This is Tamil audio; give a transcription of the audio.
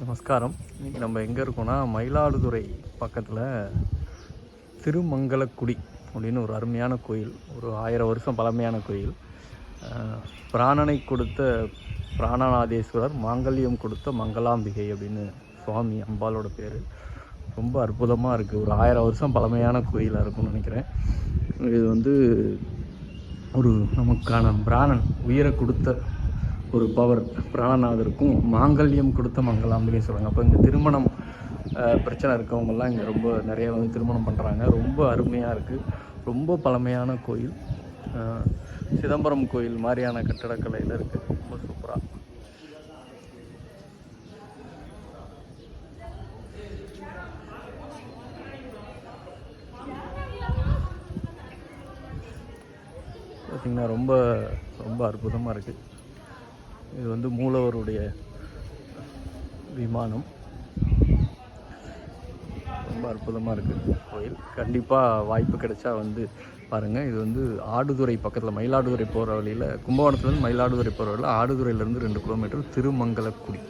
நமஸ்காரம். இன்றைக்கி நம்ம எங்கே இருக்கோம்னா மயிலாடுதுறை பக்கத்தில் திருமங்கலக்குடி அப்படின்னு ஒரு அருமையான கோயில் ஒரு ஆயிரம் வருஷம் பழமையான கோயில். பிராணனை கொடுத்த பிராணநாதேஸ்வரர் மாங்கல்யம் கொடுத்த மங்களாம்பிகை அப்படின்னு சுவாமி அம்பாலோட பேர். ரொம்ப அற்புதமாக இருக்குது ஒரு ஆயிரம் வருஷம் பழமையான கோயிலாக இருக்கும்னு நினைக்கிறேன். இது வந்து ஒரு நமக்கான பிராணன் உயிரை கொடுத்த ஒரு பவர் பிராணநாதருக்கும் மாங்கல்யம் கொடுத்த மங்களாம்பிகை சொல்கிறாங்க அப்போ இங்கே திருமணம் பிரச்சனை இருக்கவங்கெல்லாம் இங்கே ரொம்ப நிறைய வந்து திருமணம் பண்ணுறாங்க ரொம்ப அருமையாக இருக்குது ரொம்ப பழமையான கோயில். சிதம்பரம் கோயில் மாதிரியான கட்டடக்கலையில் இருக்குது ரொம்ப சூப்பராக பார்த்திங்கன்னா ரொம்ப ரொம்ப அற்புதமாக இருக்குது இது வந்து மூலவருடைய விமானம். ரொம்ப அற்புதமாக இருக்குது கோயில். கண்டிப்பாக வாய்ப்பு கிடைச்சா வந்து பாருங்கள் இது வந்து ஆடுதுறை பக்கத்தில் மயிலாடுதுறை போகிற வழியில் கும்பகோணத்துலேருந்து மயிலாடுதுறை போகிற வழியில் ஆடுதுறையிலேருந்து ரெண்டு கிலோமீட்டர் திருமங்கலக்குடி.